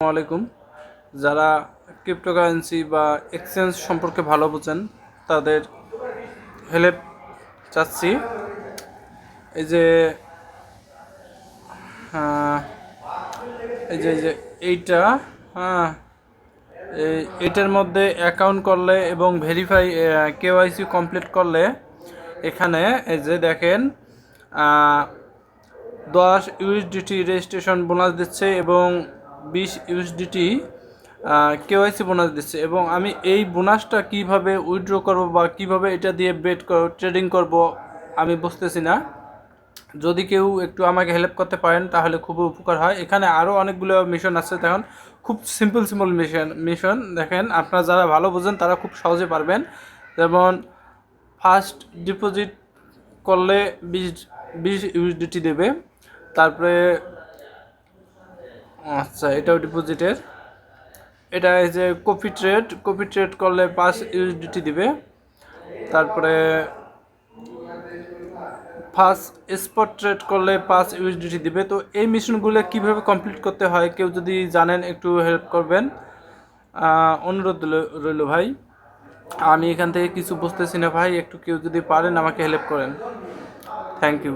আলাইকুম। যারা ক্রিপ্টোকারেন্সি বা এক্সচেঞ্জ সম্পর্কে ভালো বোঝেন, তাদের হেল্প চাচ্ছি। এই যে এই যে যে, এইটা হ্যাঁ এটার মধ্যে অ্যাকাউন্ট করলে এবং ভেরিফাই কেওয়াইসি কমপ্লিট করলে এখানে এই যে দেখেন দশ ইউএসডিটি রেজিস্ট্রেশন বোনাস দিচ্ছে এবং বিশ ইউএসডিটি কেওয়াইসি বোনাস দিচ্ছে এবং আমি এই বোনাসটা কীভাবে উইথড্র করব বা কীভাবে এটা দিয়ে বেট ট্রেডিং করব, আমি বুঝতেছি না। যদি কেউ একটু আমাকে হেল্প করতে পারেন, তাহলে খুবই উপকার হয়। এখানে আরও অনেকগুলো মিশন আছে তখন খুব সিম্পল সিম্পল মিশন মিশন দেখেন, আপনারা যারা ভালো বোঝেন, তারা খুব সহজে পারবেন। যেমন ফার্স্ট ডিপোজিট করলে বিশ বিশ ইউএসডিটি দেবে, তারপরে আচ্ছা এটাও ডিপোজিটের। এটা এই যে কপি ট্রেড কপি ট্রেড করলে পাঁচ ইউএসডিটি দিবে। তারপরে ফার্স্ট স্পট ট্রেড করলে পাঁচ ইউএসডিটি দিবে। তো এই মিশনগুলো কীভাবে কমপ্লিট করতে হয়, কেউ যদি জানেন একটু হেল্প করবেন। অনুরোধ রইল ভাই। আমি এখান থেকে কিছু বুঝতেছি না ভাই, একটু কেউ যদি পারেন আমাকে হেল্প করেন। Thank you.